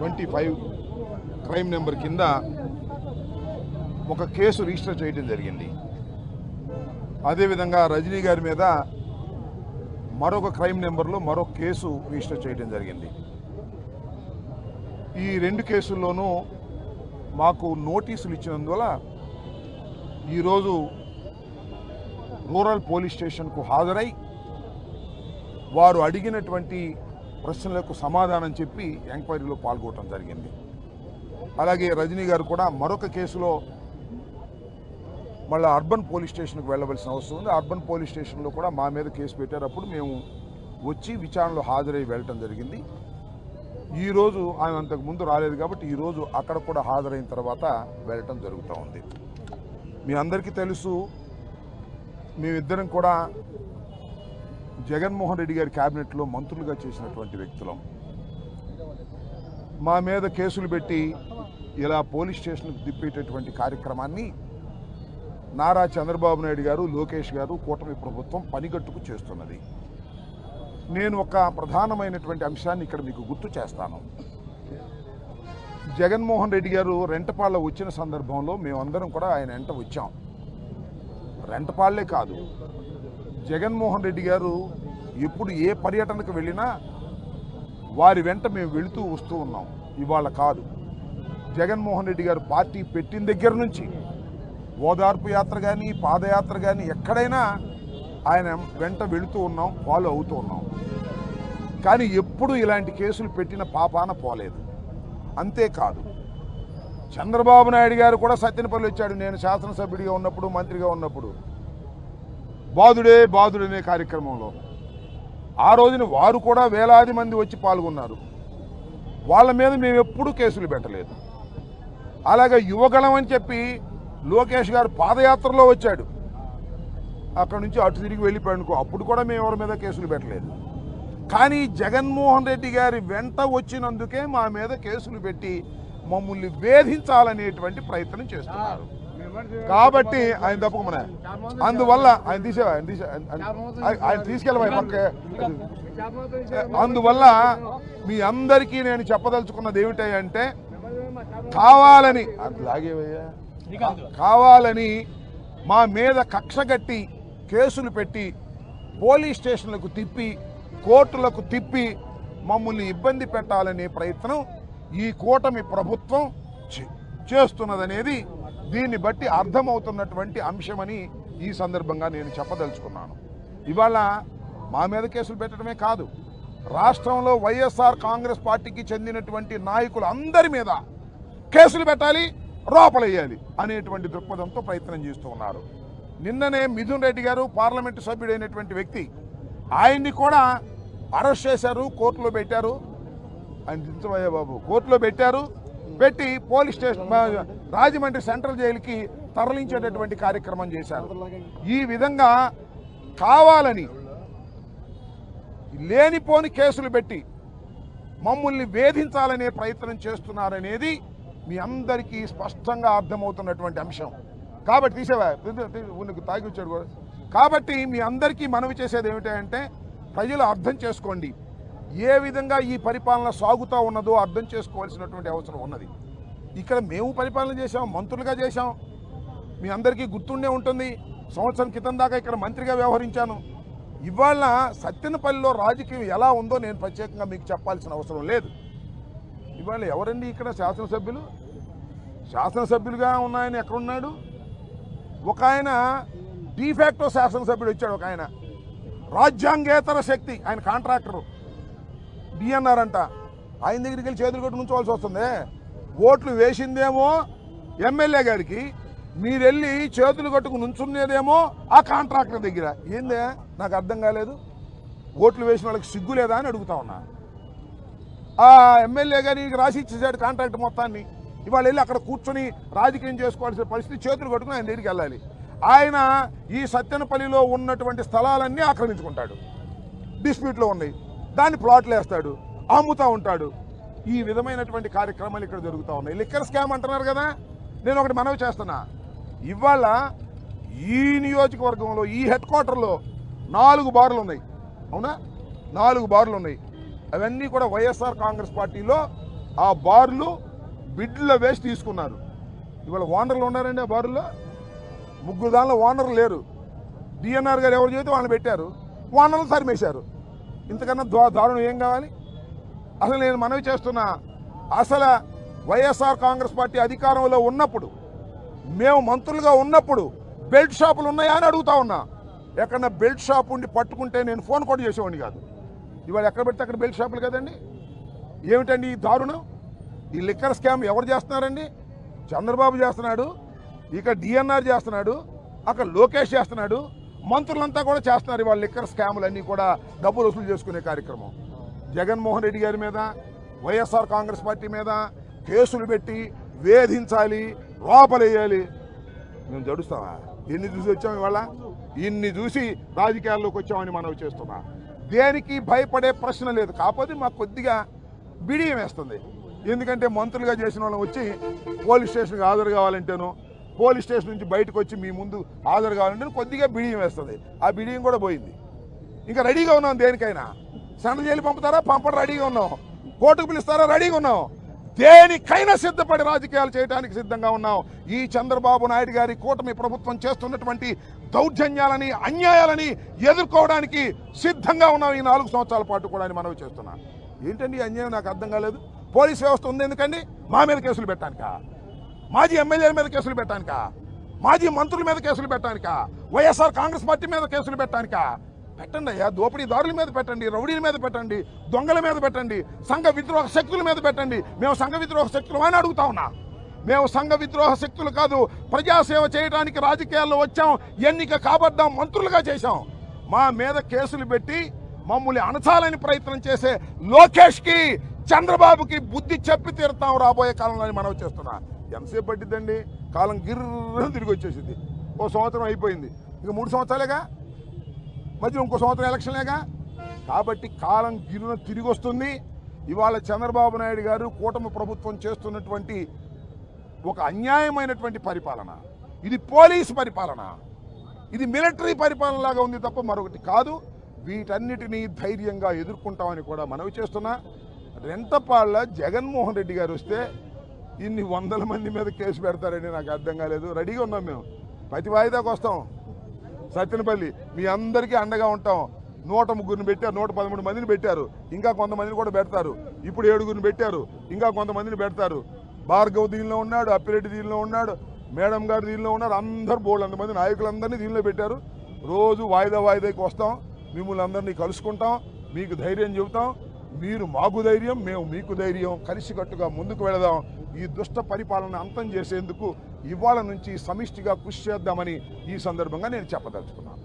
Twenty five crime number కింద ఒక case register చేయడం జరిగింది. అదేవిధంగా రజనీ గారి మీద మరొక క్రైమ్ నెంబర్లో మరొక కేసు రిజిస్టర్ చేయడం జరిగింది. ఈ రెండు కేసుల్లోనూ మాకు నోటీసులు ఇచ్చినందువల్ల ఈరోజు రూరల్ పోలీస్ స్టేషన్కు హాజరై వారు అడిగినటువంటి ప్రశ్నలకు సమాధానం చెప్పి ఎంక్వైరీలో పాల్గొనడం జరిగింది. అలాగే రజనీ గారు కూడా మరొక కేసులో మళ్ళీ అర్బన్ పోలీస్ స్టేషన్కి వెళ్ళవలసిన అవసరం ఉంది. అర్బన్ పోలీస్ స్టేషన్లో కూడా మా మీద కేసు పెట్టేటప్పుడు మేము వచ్చి విచారణలో హాజరై వెళ్ళటం జరిగింది. ఈరోజు ఆయన అంతకు ముందు రాలేదు కాబట్టి ఈరోజు అక్కడ కూడా హాజరైన తర్వాత వెళ్ళటం జరుగుతూ ఉంది. మీ అందరికీ తెలుసు మేమిద్దరం కూడా జగన్మోహన్ రెడ్డి గారి క్యాబినెట్లో మంత్రులుగా చేసినటువంటి వ్యక్తులం. మా మీద కేసులు పెట్టి ఇలా పోలీస్ స్టేషన్కు తిప్పేటటువంటి కార్యక్రమాన్ని నారా చంద్రబాబు నాయుడు గారు లోకేష్ గారు కూటమి ప్రభుత్వం పనిగట్టుకు చేస్తున్నది. నేను ఒక ప్రధానమైనటువంటి అంశాన్ని ఇక్కడ మీకు గుర్తు చేస్తాను. జగన్మోహన్ రెడ్డి గారు రెంటపాళ్ళ వచ్చిన సందర్భంలో మేమందరం కూడా ఆయన వెంట వచ్చాం. రెంటపాళ్ళే కాదు జగన్మోహన్ రెడ్డి గారు ఎప్పుడు ఏ పర్యటనకు వెళ్ళినా వారి వెంట మేము వెళుతూ వస్తూ ఉన్నాం. ఇవాళ కాదు. జగన్మోహన్ రెడ్డి గారు పార్టీ పెట్టిన దగ్గర నుంచి ఓదార్పు యాత్ర కానీ పాదయాత్ర కానీ ఎక్కడైనా ఆయన వెంట వెళుతూ ఉన్నాం ఫాలో అవుతూ ఉన్నాం. కానీ ఎప్పుడు ఇలాంటి కేసులు పెట్టిన పాపాన పోలేదు. అంతేకాదు. చంద్రబాబు నాయుడు గారు కూడా సత్యనపల్లి వచ్చాడు నేను శాసనసభ్యుడిగా ఉన్నప్పుడు మంత్రిగా ఉన్నప్పుడు. బాధుడే బాధుడు అనే కార్యక్రమంలో. ఆ రోజున వారు కూడా వేలాది మంది వచ్చి పాల్గొన్నారు. వాళ్ళ మీద మేము ఎప్పుడూ కేసులు పెట్టలేదు. అలాగే యువగలం అని చెప్పి లోకేష్ గారు పాదయాత్రలో వచ్చాడు. అక్కడ నుంచి అటు తిరిగి వెళ్ళిపోయాడు అప్పుడు కూడా మేము ఎవరి మీద కేసులు పెట్టలేదు. కానీ జగన్మోహన్ రెడ్డి గారి వెంట వచ్చినందుకే మా మీద కేసులు పెట్టి మమ్మల్ని వేధించాలనేటువంటి ప్రయత్నం చేస్తున్నారు. కాబట్టి ఆయన తప్పకమన అందువల్ల ఆయన తీసే ఆయన తీసే ఆయన- తీసుకెళ్ళమని పక్క? అందువల్ల మీ అందరికీ నేను చెప్పదలుచుకున్నది ఏమిటంటే కావాలని అట్లాగేవయ్యా కావాలని మా మీద కక్ష కట్టి కేసులు పెట్టి పోలీస్ స్టేషన్లకు తిప్పి కోర్టులకు తిప్పి మమ్మల్ని ఇబ్బంది పెట్టాలనే ప్రయత్నం ఈ కూటమి ప్రభుత్వం చే- చేస్తున్నదనేది దీన్ని బట్టి అర్థమవుతున్నటువంటి అంశమని ఈ సందర్భంగా నేను చెప్పదలుచుకున్నాను. ఇవాళ మా మీద కేసులు పెట్టడమే కాదు రాష్ట్రంలో వైఎస్ఆర్ కాంగ్రెస్ పార్టీకి చెందినటువంటి నాయకులు అందరి మీద కేసులు పెట్టాలి రోపలేయాలి అనేటువంటి దృక్పథంతో ప్రయత్నం చేస్తూ ఉన్నారు. నిన్ననే మిథున్ రెడ్డి గారు పార్లమెంటు సభ్యుడైనటువంటి వ్యక్తి ఆయన్ని కూడా అరెస్ట్ చేశారు కోర్టులో పెట్టారు. ఆయన దించబోయే బాబు కోర్టులో పెట్టారు. పెట్టి పోలీస్ స్టేషన్ రాజమండ్రి సెంట్రల్ జైలుకి తరలించేటటువంటి కార్యక్రమం చేశారు. ఈ విధంగా కావాలని లేనిపోని కేసులు పెట్టి మమ్మల్ని వేధించాలనే ప్రయత్నం చేస్తున్నారనేది మీ అందరికీ స్పష్టంగా అర్థమవుతున్నటువంటి అంశం. కాబట్టి తీసేవా? ఉన్నకు తాగి వచ్చాడు కూడా. కాబట్టి మీ అందరికీ మనవి చేసేది ఏమిటంటే ప్రజలు అర్థం చేసుకోండి. ఏ విధంగా ఈ పరిపాలన సాగుతూ ఉన్నదో అర్థం చేసుకోవాల్సినటువంటి అవసరం ఉన్నది. ఇక్కడ మేము పరిపాలన చేశాం మంత్రులుగా చేశాం. మీ అందరికీ గుర్తుండే ఉంటుంది సంవత్సరం క్రితం దాకా ఇక్కడ మంత్రిగా వ్యవహరించాను. ఇవాళ సత్యనపల్లిలో రాజకీయం ఎలా ఉందో నేను ప్రత్యేకంగా మీకు చెప్పాల్సిన అవసరం లేదు. ఇవాళ ఎవరండి ఇక్కడ శాసనసభ్యులు? శాసనసభ్యులుగా ఉన్నాయని ఎక్కడున్నాడు? ఒక ఆయన డీఫాక్టో శాసనసభ్యుడు వచ్చాడు ఒక ఆయన. రాజ్యాంగేతర శక్తి ఆయన కాంట్రాక్టరు. డిఎన్ఆర్ అంట ఆయన దగ్గరికి వెళ్ళి చేతులు కొట్టి నుంచోవాల్సి వస్తుంది. ఓట్లు వేసిందేమో ఎమ్మెల్యే గారికి మీరు వెళ్ళి చేతులు కట్టుకుని నుంచున్నదేమో ఆ కాంట్రాక్టర్ దగ్గర. ఏందే? నాకు అర్థం కాలేదు. ఓట్లు వేసిన వాళ్ళకి సిగ్గు లేదా అని అడుగుతా ఉన్నా. ఆ ఎమ్మెల్యే గారికి రాసి ఇచ్చేసాడు కాంట్రాక్ట్ మొత్తాన్ని. ఇవాళ వెళ్ళి అక్కడ కూర్చొని రాజకీయం చేసుకోవాల్సిన పరిస్థితి చేతులు కట్టుకుని ఆయన దగ్గరికి వెళ్ళాలి. ఆయన ఈ సత్యనపల్లిలో ఉన్నటువంటి స్థలాలన్నీ ఆక్రమించుకుంటాడు. డిస్ప్యూట్లో ఉన్నాయి. దాన్ని ప్లాట్లు వేస్తాడు అమ్ముతూ ఉంటాడు. ఈ విధమైనటువంటి కార్యక్రమాలు ఇక్కడ జరుగుతూ ఉన్నాయి. లిక్కర్ స్కామ్ అంటున్నారు కదా? నేను ఒకటి మనవి చేస్తున్నా. ఇవాళ ఈ నియోజకవర్గంలో ఈ హెడ్ క్వార్టర్లో నాలుగు బార్లు ఉన్నాయి. అవునా? నాలుగు బార్లు ఉన్నాయి. అవన్నీ కూడా వైఎస్ఆర్ కాంగ్రెస్ పార్టీలో ఆ బార్లు బిడ్లో వేసి తీసుకున్నారు. ఇవాళ ఓనర్లు ఉన్నారండి ఆ బార్లో ముగ్గురు దానిలో ఓనర్లు లేరు. డిఎన్ఆర్ గారు ఎవరు చేస్తే వాళ్ళని పెట్టారు. ఓనర్లు తరిమేశారు ఇంతకన్నా దా దారుణం ఏం కావాలి? అసలు నేను మనవి చేస్తున్నా అసలు వైఎస్ఆర్ కాంగ్రెస్ పార్టీ అధికారంలో ఉన్నప్పుడు మేము మంత్రులుగా ఉన్నప్పుడు బెల్ట్ షాపులు ఉన్నాయా అని అడుగుతా ఉన్నా. ఎక్కడన్నా బెల్ట్ షాప్ ఉండి పట్టుకుంటే నేను ఫోన్ కూడా చేసేవాడిని కాదు. ఇవాళ ఎక్కడ పెడితే అక్కడ బెల్ట్ షాపులు కదండి? ఏమిటండి ఈ దారుణం? ఈ లిక్కర్ స్కామ్ ఎవరు చేస్తున్నారండి? చంద్రబాబు చేస్తున్నాడు ఇక డిఎన్ఆర్ చేస్తున్నాడు అక్కడ లోకేష్ చేస్తున్నాడు మంత్రులంతా కూడా చేస్తున్నారు వాళ్ళు లిక్కర్ స్కాములన్నీ కూడా డబ్బులు వసూలు చేసుకునే కార్యక్రమం. జగన్మోహన్ రెడ్డి గారి మీద వైఎస్ఆర్ కాంగ్రెస్ పార్టీ మీద కేసులు పెట్టి వేధించాలి లోపలేయాలి. మేము జడుస్తామా? ఎన్ని చూసి వచ్చాం ఇవాళ? ఇన్ని చూసి రాజకీయాల్లోకి వచ్చామని మనం చేస్తున్నా. దేనికి భయపడే ప్రశ్న లేదు. కాకపోతే మాకు కొద్దిగా బిడియం వేస్తుంది. ఎందుకంటే మంత్రులుగా చేసిన వాళ్ళం వచ్చి పోలీస్ స్టేషన్కి హాజరు కావాలంటేనో పోలీస్ స్టేషన్ నుంచి బయటకు వచ్చి మీ ముందు హాజరు కావాలంటే కొద్దిగా బిడియం వేస్తుంది. ఆ బిడియం కూడా పోయింది. ఇంకా రెడీగా ఉన్నాం దేనికైనా? సెంట్రల్ జైలు పంపుతారా? పంపడం రెడీగా ఉన్నాం. కోర్టుకు పిలుస్తారా? రెడీగా ఉన్నాం. దేనికైనా సిద్ధపడి రాజకీయాలు చేయడానికి సిద్ధంగా ఉన్నాం. ఈ చంద్రబాబు నాయుడు గారి కూటమి ప్రభుత్వం చేస్తున్నటువంటి దౌర్జన్యాలని అన్యాయాలని ఎదుర్కోవడానికి సిద్ధంగా ఉన్నాం ఈ నాలుగు సంవత్సరాల పాటు కూడా అని మనవి చేస్తున్నాం. ఏంటండి అన్యాయం? నాకు అర్థం కాలేదు. పోలీస్ వ్యవస్థ ఉంది ఎందుకండి? మా మీద కేసులు పెట్టానుక మాజీ ఎమ్మెల్యేల మీద కేసులు పెట్టానిక? మాజీ మంత్రుల మీద కేసులు పెట్టానిక? వైఎస్ఆర్ కాంగ్రెస్ పార్టీ మీద కేసులు పెట్టానిక? పెట్టండి అయ్యా దోపిడీదారుల మీద పెట్టండి రౌడీల మీద పెట్టండి దొంగల మీద పెట్టండి సంఘ విద్రోహ శక్తుల మీద పెట్టండి. మేము సంఘ విద్రోహ శక్తులు అని అడుగుతా ఉన్నా. మేము సంఘ విద్రోహ శక్తులు కాదు ప్రజాసేవ చేయడానికి రాజకీయాల్లో వచ్చాం ఎన్నిక కాబడ్డాం మంత్రులుగా చేశాం. మా మీద కేసులు పెట్టి మమ్మల్ని అణచాలని ప్రయత్నం చేసే లోకేష్కి చంద్రబాబుకి బుద్ధి చెప్పి తీరుతాం రాబోయే కాలంలో అని మనం ఎంతసేపు పట్టిద్దండి? కాలం గిర్ర తిరిగి వచ్చేసింది. ఓ సంవత్సరం అయిపోయింది. ఇంకా మూడు సంవత్సరాలేగా? మధ్య ఇంకో సంవత్సరం ఎలక్షన్లేగా? కాబట్టి కాలం గిరున తిరిగి వస్తుంది. ఇవాళ చంద్రబాబు నాయుడు గారు కూటమి ప్రభుత్వం చేస్తున్నటువంటి ఒక అన్యాయమైనటువంటి పరిపాలన. ఇది పోలీస్ పరిపాలన. ఇది మిలిటరీ పరిపాలన లాగా ఉంది తప్ప మరొకటి కాదు. వీటన్నిటినీ ధైర్యంగా ఎదుర్కొంటామని కూడా మనవి చేస్తున్నా. రెంటపాళ్ళ జగన్మోహన్ రెడ్డి గారు వస్తే ఇన్ని వందల మంది మీద కేసు పెడతారని నాకు అర్థం కాలేదు. రెడీగా ఉన్నాం మేము. ప్రతి వాయిదాకు వస్తాం. సత్యనపల్లి మీ అందరికీ అండగా ఉంటాం. నూట ముగ్గురిని పెట్టారు నూట పదమూడు మందిని పెట్టారు. ఇంకా కొంతమందిని కూడా పెడతారు. ఇప్పుడు ఏడుగురిని పెట్టారు ఇంకా కొంతమందిని పెడతారు. భార్గవ్ దీనిలో ఉన్నాడు అప్పిరెడ్డి దీనిలో ఉన్నాడు మేడం గారు దీనిలో ఉన్నారు. అందరు బోర్డు అంతమంది నాయకులందరినీ దీనిలో పెట్టారు. రోజు వాయిదా వాయిదాకి వస్తాం. మిమ్మల్ని అందరినీ కలుసుకుంటాం. మీకు ధైర్యం చెబుతాం. మీరు మాకు ధైర్యం మేము మీకు ధైర్యం. కలిసికట్టుగా ముందుకు వెళదాం. ఈ దుష్ట పరిపాలన అంతం చేసేందుకు ఇవాళ నుంచి సమిష్టిగా కృషి చేద్దామని ఈ సందర్భంగా నేను చెప్పదలుచుకున్నాను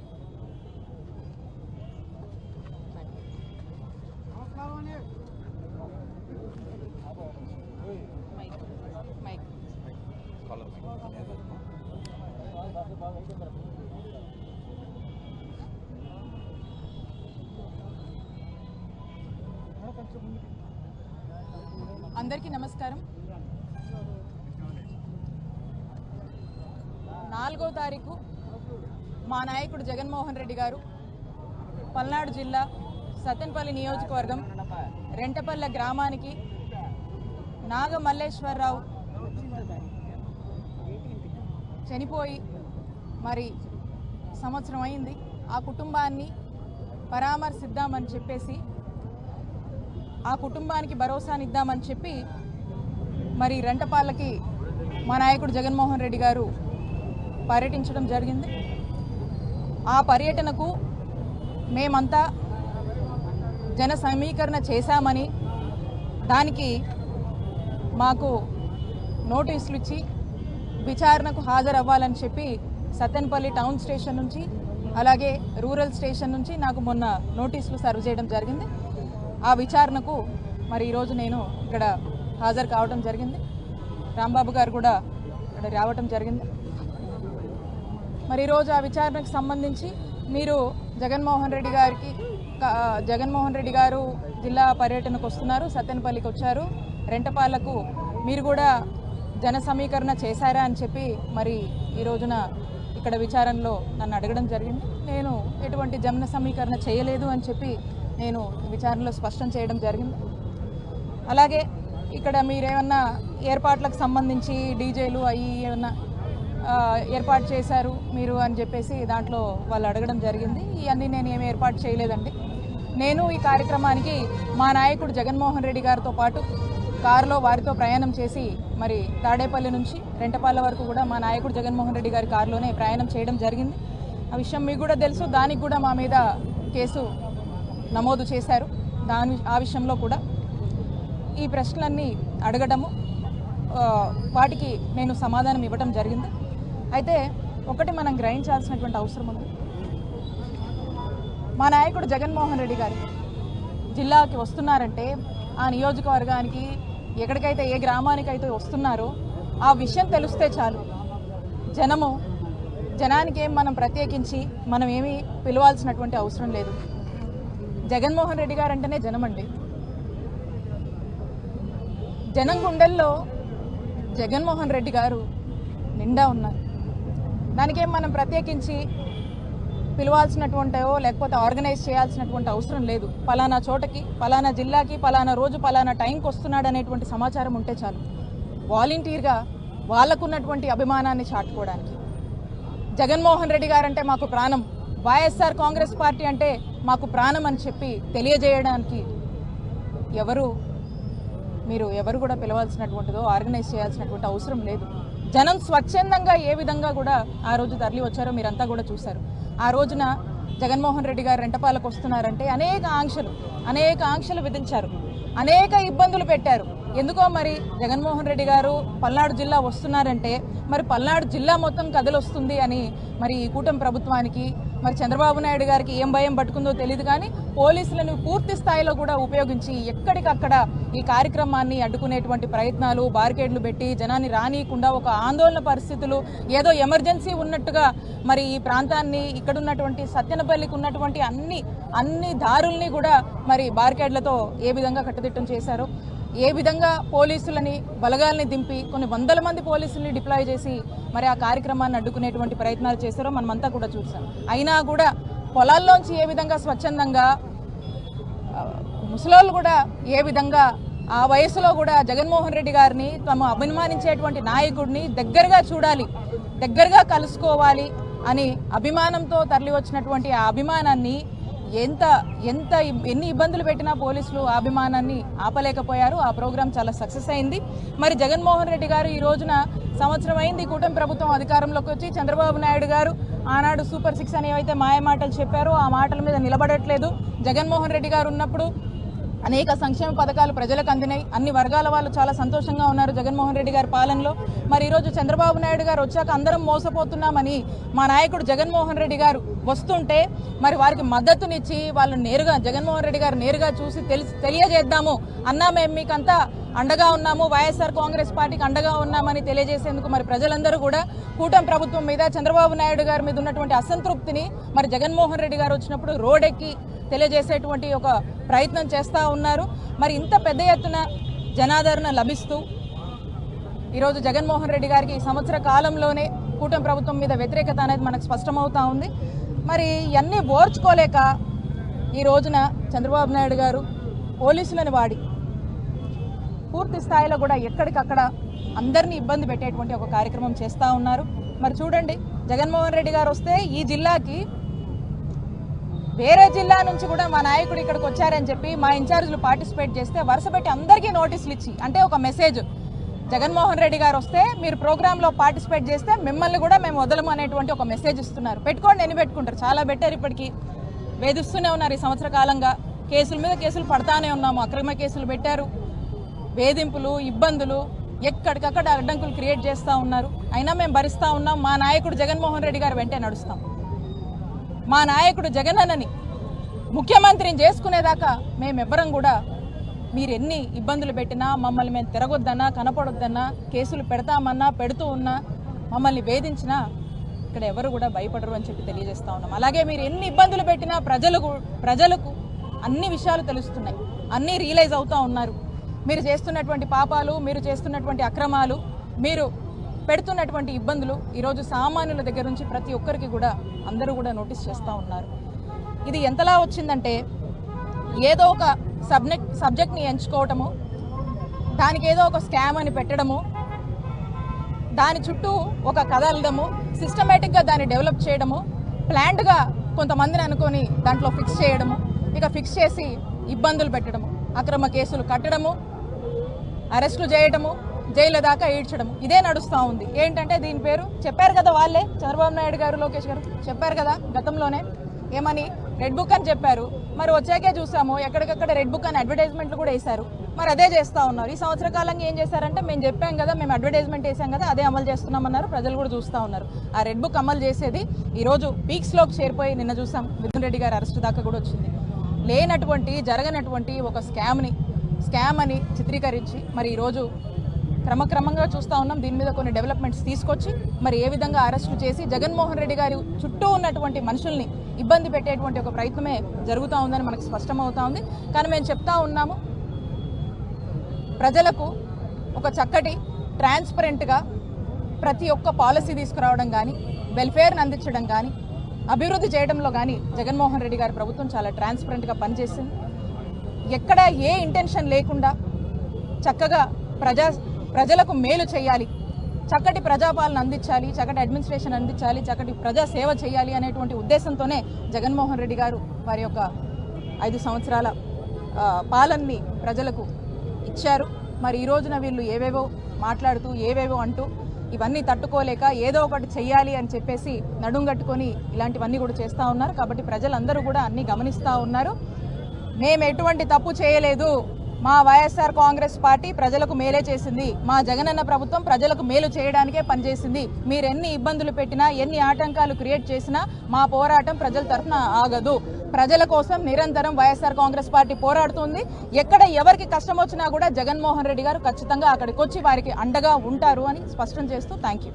మైక్ అందరికీ నమస్కారం నాలుగో తారీఖు మా నాయకుడు జగన్మోహన్ రెడ్డి గారు పల్నాడు జిల్లా సత్తెనపల్లి నియోజకవర్గం రెంటపల్లె గ్రామానికి నాగమల్లేశ్వరరావు చనిపోయి మరి సంవత్సరం అయింది. ఆ కుటుంబాన్ని పరామర్శిద్దామని చెప్పేసి ఆ కుటుంబానికి భరోసానిద్దామని చెప్పి మరి రెంటపాళ్ళకి మా నాయకుడు జగన్మోహన్ రెడ్డి గారు పర్యటించడం జరిగింది. ఆ పర్యటనకు మేమంతా జన సమీకరణ చేశామని దానికి మాకు నోటీసులు ఇచ్చి విచారణకు హాజరవ్వాలని చెప్పి సత్తెనపల్లి టౌన్ స్టేషన్ నుంచి అలాగే రూరల్ స్టేషన్ నుంచి నాకు మొన్న నోటీసులు సర్వ్ చేయడం జరిగింది. ఆ విచారణకు మరి ఈరోజు నేను ఇక్కడ హాజరు కావడం జరిగింది. రాంబాబు గారు కూడా ఇక్కడ రావటం జరిగింది. మరి ఈరోజు ఆ విచారణకు సంబంధించి మీరు జగన్మోహన్ రెడ్డి గారికి జగన్మోహన్ రెడ్డి గారు జిల్లా పర్యటనకు వస్తున్నారు సత్తెనపల్లికి వచ్చారు. రెంటపాలకు మీరు కూడా జన సమీకరణ చేశారా అని చెప్పి మరి ఈ రోజున ఇక్కడ విచారణలో నన్ను అడగడం జరిగింది. నేను ఎటువంటి జన సమీకరణ చేయలేదు అని చెప్పి నేను విచారణలో స్పష్టం చేయడం జరిగింది. అలాగే ఇక్కడ మీరేమన్నా ఏర్పాట్లకు సంబంధించి డీజేలు అవి ఏమన్నా ఏర్పాటు చేశారు మీరు అని చెప్పేసి దాంట్లో వాళ్ళు అడగడం జరిగింది. ఇవన్నీ నేను ఏమి ఏర్పాటు చేయలేదండి. నేను ఈ కార్యక్రమానికి మా నాయకుడు జగన్మోహన్ రెడ్డి గారితో పాటు కారులో వారితో ప్రయాణం చేసి మరి తాడేపల్లి నుంచి రెంటపాల వరకు కూడా మా నాయకుడు జగన్మోహన్ రెడ్డి గారి కారులోనే ప్రయాణం చేయడం జరిగింది. ఆ విషయం మీకు కూడా తెలుసు. దానికి కూడా మా మీద కేసు నమోదు చేశారు. దాని ఆ విషయంలో కూడా ఈ ప్రశ్నలన్నీ అడగడము వాటికి నేను సమాధానం ఇవ్వడం జరిగింది. అయితే ఒకటి మనం గ్రహించాల్సినటువంటి అవసరం ఉంది. మా నాయకుడు జగన్మోహన్ రెడ్డి గారు జిల్లాకి వస్తున్నారంటే ఆ నియోజకవర్గానికి ఎక్కడికైతే ఏ గ్రామానికైతే వస్తున్నారో ఆ విషయం తెలిస్తే చాలు. జనము జనానికి ఏం మనం ప్రత్యేకించి మనం ఏమి పిలవాల్సినటువంటి అవసరం లేదు. జగన్మోహన్ రెడ్డి గారు అంటేనే జనమండి. జనం గుండెల్లో జగన్మోహన్ రెడ్డి గారు నిండా ఉన్నారు. దానికేం మనం ప్రత్యేకించి పిలవాల్సినటువంటివో లేకపోతే ఆర్గనైజ్ చేయాల్సినటువంటి అవసరం లేదు. పలానా చోటకి పలానా జిల్లాకి పలానా రోజు పలానా టైంకి వస్తున్నాడు అనేటువంటి సమాచారం ఉంటే చాలు. వాలంటీర్గా వాళ్ళకున్నటువంటి అభిమానాన్ని చాటుకోవడానికి. జగన్మోహన్ రెడ్డి గారంటే మాకు ప్రాణం. వైఎస్ఆర్ కాంగ్రెస్ పార్టీ అంటే మాకు ప్రాణం అని చెప్పి తెలియజేయడానికి ఎవరు మీరు ఎవరు కూడా పిలవాల్సినటువంటిదో ఆర్గనైజ్ చేయాల్సినటువంటి అవసరం లేదు. జనం స్వచ్ఛందంగా ఏ విధంగా కూడా ఆ రోజు తరలి వచ్చారో మీరంతా కూడా చూశారు. ఆ రోజున జగన్మోహన్ రెడ్డి గారు రెంటపాలకు వస్తున్నారంటే అనేక ఆంక్షలు అనేక ఆంక్షలు విధించారు. అనేక ఇబ్బందులు పెట్టారు. ఎందుకో మరి జగన్మోహన్ రెడ్డి గారు పల్నాడు జిల్లా వస్తున్నారంటే మరి పల్నాడు జిల్లా మొత్తం కదలొస్తుంది అని మరి ఈ కూటమి ప్రభుత్వానికి మరి చంద్రబాబు నాయుడు గారికి ఏం భయం పట్టుకుందో తెలియదు కానీ పోలీసులను పూర్తి స్థాయిలో కూడా ఉపయోగించి ఎక్కడికక్కడ ఈ కార్యక్రమాన్ని అడ్డుకునేటువంటి ప్రయత్నాలు బారికేడ్లు పెట్టి జనాన్ని రానియకుండా ఒక ఆందోళన పరిస్థితులు ఏదో ఎమర్జెన్సీ ఉన్నట్టుగా మరి ఈ ప్రాంతాన్ని ఇక్కడ ఉన్నటువంటి సత్యనపల్లికి ఉన్నటువంటి అన్ని అన్ని దారుల్ని కూడా మరి బారికేడ్లతో ఏ విధంగా కట్టుదిట్టం చేశారు ఏ విధంగా పోలీసులని బలగాల్ని దింపి కొన్ని వందల మంది పోలీసుల్ని డిప్లాయ్ చేసి మరి ఆ కార్యక్రమాన్ని అడ్డుకునేటువంటి ప్రయత్నాలు చేశారో మనమంతా కూడా చూసాం. అయినా కూడా పొలాల్లోంచి ఏ విధంగా స్వచ్ఛందంగా ముసలోళ్ళు కూడా ఏ విధంగా ఆ వయసులో కూడా జగన్మోహన్ రెడ్డి గారిని తమ అభిమానించేటువంటి నాయకుడిని దగ్గరగా చూడాలి దగ్గరగా కలుసుకోవాలి అని అభిమానంతో తరలి వచ్చినటువంటి ఆ అభిమానాన్ని ఎంత ఎంత ఎన్ని ఇబ్బందులు పెట్టినా పోలీసులు అభిమానాన్ని ఆపలేకపోయారు. ఆ ప్రోగ్రాం చాలా సక్సెస్ అయింది. మరి జగన్మోహన్ రెడ్డి గారు ఈ రోజున సంవత్సరం అయింది. కూటమి ప్రభుత్వం అధికారంలోకి వచ్చి చంద్రబాబు నాయుడు గారు ఆనాడు సూపర్ సిక్స్ అని ఏవైతే మాయ మాటలు చెప్పారో ఆ మాటల మీద నిలబడట్లేదు. జగన్మోహన్ రెడ్డి గారు ఉన్నప్పుడు అనేక సంక్షేమ పథకాలు ప్రజలకు అందినాయి. అన్ని వర్గాల వాళ్ళు చాలా సంతోషంగా ఉన్నారు జగన్మోహన్ రెడ్డి గారి పాలనలో. మరి ఈరోజు చంద్రబాబు నాయుడు గారు వచ్చాక అందరం మోసపోతున్నామని మా నాయకుడు జగన్మోహన్ రెడ్డి గారు వస్తుంటే మరి వారికి మద్దతునిచ్చి వాళ్ళు నేరుగా జగన్మోహన్ రెడ్డి గారు నేరుగా చూసి తెలిసి తెలియజేద్దాము అన్నా మేము మీకంతా అండగా ఉన్నాము. వైఎస్ఆర్ కాంగ్రెస్ పార్టీకి అండగా ఉన్నామని తెలియజేసేందుకు మరి ప్రజలందరూ కూడా కూటమి ప్రభుత్వం మీద చంద్రబాబు నాయుడు గారి మీద ఉన్నటువంటి అసంతృప్తిని మరి జగన్మోహన్ రెడ్డి గారు వచ్చినప్పుడు రోడెక్కి తెలియజేసేటువంటి ఒక ప్రయత్నం చేస్తూ ఉన్నారు. మరి ఇంత పెద్ద ఎత్తున జనాదరణ లభిస్తూ ఈరోజు జగన్మోహన్ రెడ్డి గారికి ఈ సంవత్సర కాలంలోనే కూటమి ప్రభుత్వం మీద వ్యతిరేకత అనేది మనకు స్పష్టమవుతా ఉంది. మరి ఇవన్నీ ఓర్చుకోలేక ఈ రోజున చంద్రబాబు నాయుడు గారు పోలీసులను వాడి పూర్తి స్థాయిలో కూడా ఎక్కడికక్కడ అందరినీ ఇబ్బంది పెట్టేటువంటి ఒక కార్యక్రమం చేస్తూ ఉన్నారు. మరి చూడండి జగన్మోహన్ రెడ్డి గారు వస్తే ఈ జిల్లాకి వేరే జిల్లా నుంచి కూడా మా నాయకుడు ఇక్కడికి వచ్చారని చెప్పి మా ఇన్ఛార్జీలు పార్టిసిపేట్ చేస్తే వరుస పెట్టి అందరికీ నోటీసులు ఇచ్చి అంటే ఒక మెసేజ్ జగన్మోహన్ రెడ్డి గారు వస్తే మీరు ప్రోగ్రాంలో పార్టిసిపేట్ చేస్తే మిమ్మల్ని కూడా మేము వదలము అనేటువంటి ఒక మెసేజ్ ఇస్తున్నారు. పెట్టుకోండి ఎన్ని పెట్టుకుంటారు? చాలా పెట్టారు ఇప్పటికీ. వేధిస్తూనే ఉన్నారు ఈ సంవత్సర కాలంగా. కేసుల మీద కేసులు పడతానే ఉన్నాము. అక్రమ కేసులు పెట్టారు. వేధింపులు ఇబ్బందులు ఎక్కడికక్కడ అడ్డంకులు క్రియేట్ చేస్తూ ఉన్నారు. అయినా మేము భరిస్తూ ఉన్నాం. మా నాయకుడు జగన్మోహన్ రెడ్డి గారు వెంటే నడుస్తాం. మా నాయకుడు జగనన్నని ముఖ్యమంత్రిని చేసుకునేదాకా మేమెవ్వరం కూడా మీరు ఎన్ని ఇబ్బందులు పెట్టినా మమ్మల్ని మేము తిరగొద్దన్నా కనపడొద్దన్నా కేసులు పెడతామన్నా పెడుతూ ఉన్నా మమ్మల్ని వేధించినా ఇక్కడ ఎవరు కూడా భయపడరు అని చెప్పి తెలియజేస్తూ ఉన్నాం. అలాగే మీరు ఎన్ని ఇబ్బందులు పెట్టినా ప్రజలకు ప్రజలకు అన్ని విషయాలు తెలుస్తున్నాయి. అన్నీ రియలైజ్ అవుతూ ఉన్నారు. మీరు చేస్తున్నటువంటి పాపాలు మీరు చేస్తున్నటువంటి అక్రమాలు మీరు పెడుతున్నటువంటి ఇబ్బందులు ఈరోజు సామాన్యుల దగ్గర నుంచి ప్రతి ఒక్కరికి కూడా అందరూ కూడా నోటీస్ చేస్తూ ఉన్నారు. ఇది ఎంతలా వచ్చిందంటే ఏదో ఒక సబ్జెక్ట్ సబ్జెక్ట్ని ఎంచుకోవటము దానికి ఏదో ఒక స్కామ్ అని పెట్టడము దాని చుట్టూ ఒక కథ అల్లడము సిస్టమేటిక్గా దాన్ని డెవలప్ చేయడము ప్లాంట్గా కొంతమందిని అనుకొని దాంట్లో ఫిక్స్ చేయడము ఇక ఫిక్స్ చేసి ఇబ్బందులు పెట్టడము అక్రమ కేసులు కట్టడము అరెస్టులు చేయడము జైలు దాకా ఈడ్చడము. ఇదే నడుస్తూ ఉంది. ఏంటంటే దీని పేరు చెప్పారు కదా వాళ్ళే. చంద్రబాబు నాయుడు గారు లోకేష్ గారు చెప్పారు కదా గతంలోనే. ఏమని? రెడ్ బుక్ అని చెప్పారు. మరి వచ్చాకే చూసాము. ఎక్కడికక్కడ రెడ్ బుక్ అని అడ్వర్టైజ్మెంట్లు కూడా వేశారు. మరి అదే చేస్తా ఉన్నారు. ఈ సంవత్సర కాలంగా ఏం చేశారంటే మేము చెప్పాం కదా మేము అడ్వర్టైజ్మెంట్ వేసాం కదా అదే అమలు చేస్తున్నామన్నారు. ప్రజలు కూడా చూస్తూ ఉన్నారు. ఆ రెడ్ బుక్ అమలు చేసేది ఈరోజు పీక్స్లోకి చేరిపోయి నిన్న చూసాం. మిథున్ రెడ్డి గారి అరెస్ట్ దాకా కూడా వచ్చింది. లేనటువంటి జరగనటువంటి ఒక స్కామ్ని స్కామ్ అని చిత్రీకరించి మరి ఈరోజు క్రమక్రమంగా చూస్తూ ఉన్నాం. దీని మీద కొన్ని డెవలప్మెంట్స్ తీసుకొచ్చి మరి ఏ విధంగా అరెస్టు చేసి జగన్మోహన్ రెడ్డి గారి చుట్టూ ఉన్నటువంటి మనుషుల్ని ఇబ్బంది పెట్టేటువంటి ఒక ప్రయత్నమే జరుగుతూ ఉందని మనకు స్పష్టమవుతా ఉంది. కానీ మేము చెప్తా ఉన్నాము ప్రజలకు ఒక చక్కటి ట్రాన్స్పరెంట్గా ప్రతి ఒక్క పాలసీ తీసుకురావడం కానీ వెల్ఫేర్ని అందించడం కానీ అభివృద్ధి చేయడంలో కానీ జగన్మోహన్ రెడ్డి గారి ప్రభుత్వం చాలా ట్రాన్స్పరెంట్గా పనిచేసింది. ఎక్కడ ఏ ఇంటెన్షన్ లేకుండా చక్కగా ప్రజా ప్రజలకు మేలు చేయాలి. చక్కటి ప్రజాపాలన అందించాలి చక్కటి అడ్మినిస్ట్రేషన్ అందించాలి చక్కటి ప్రజా సేవ చేయాలి అనేటువంటి ఉద్దేశంతోనే జగన్మోహన్ రెడ్డి గారు వారి యొక్క ఐదు సంవత్సరాల పాలనని ప్రజలకు ఇచ్చారు. మరి ఈ రోజున వీళ్ళు ఏవేవో మాట్లాడుతూ ఏవేవో అంటూ ఇవన్నీ తట్టుకోలేక ఏదో ఒకటి చెయ్యాలి అని చెప్పేసి నడుంగట్టుకొని ఇలాంటివన్నీ కూడా చేస్తూ ఉన్నారు. కాబట్టి ప్రజలందరూ కూడా అన్నీ గమనిస్తూ ఉన్నారు. మేము ఎటువంటి తప్పు చేయలేదు. మా వైఎస్ఆర్ కాంగ్రెస్ పార్టీ ప్రజలకు మేలే చేసింది. మా జగనన్న ప్రభుత్వం ప్రజలకు మేలు చేయడానికే పనిచేసింది. మీరు ఎన్ని ఇబ్బందులు పెట్టినా ఎన్ని ఆటంకాలు క్రియేట్ చేసినా మా పోరాటం ప్రజల తరఫున ఆగదు. ప్రజల కోసం నిరంతరం వైఎస్ఆర్ కాంగ్రెస్ పార్టీ పోరాడుతుంది. ఎక్కడ ఎవరికి కష్టం వచ్చినా కూడా జగన్మోహన్ రెడ్డి గారు ఖచ్చితంగా అక్కడికి వచ్చి వారికి అండగా ఉంటారు అని స్పష్టం చేస్తూ థ్యాంక్ యూ